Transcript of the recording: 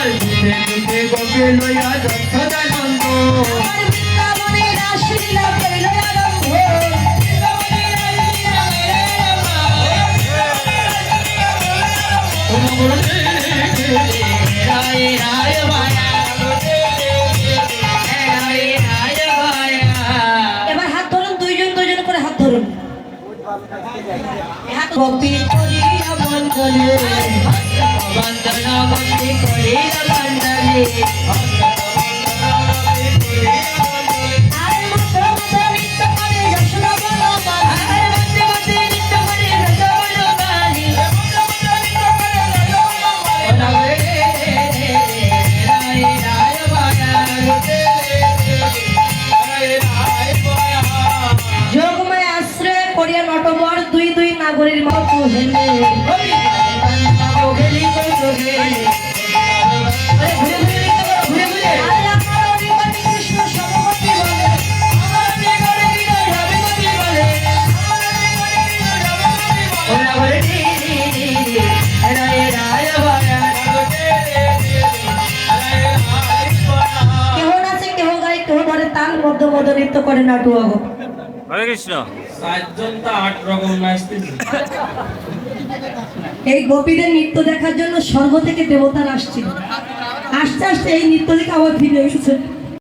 আর দুধে দুধে গোপে লইয়া যশোদানন্দ আমার বৃন্দাবনে রাসলীলা করিল রায় রায় মায়া রায় রায় মায়া এবার হাত ধরুন দুইজন দুইজন করে হাত ধরুন। হাত কপি করিয়া করিল বন্দনে বন্দে করে মায়া যোগময় আশ্রয় করিয়া নটবর দুই দুই নাগরীর মত হেলে তাল মধ্য মধ্য নৃত্য করে নাটু নাটুয়াগো হরে কৃষ্ণ সাতজন তো আট রকম নাচতেছে এই গোপীদের নৃত্য দেখার জন্য স্বর্গ থেকে দেবতারা আসছিল। আস্তে আস্তে এই নৃত্য দেখে আবার ফিরে এসেছে।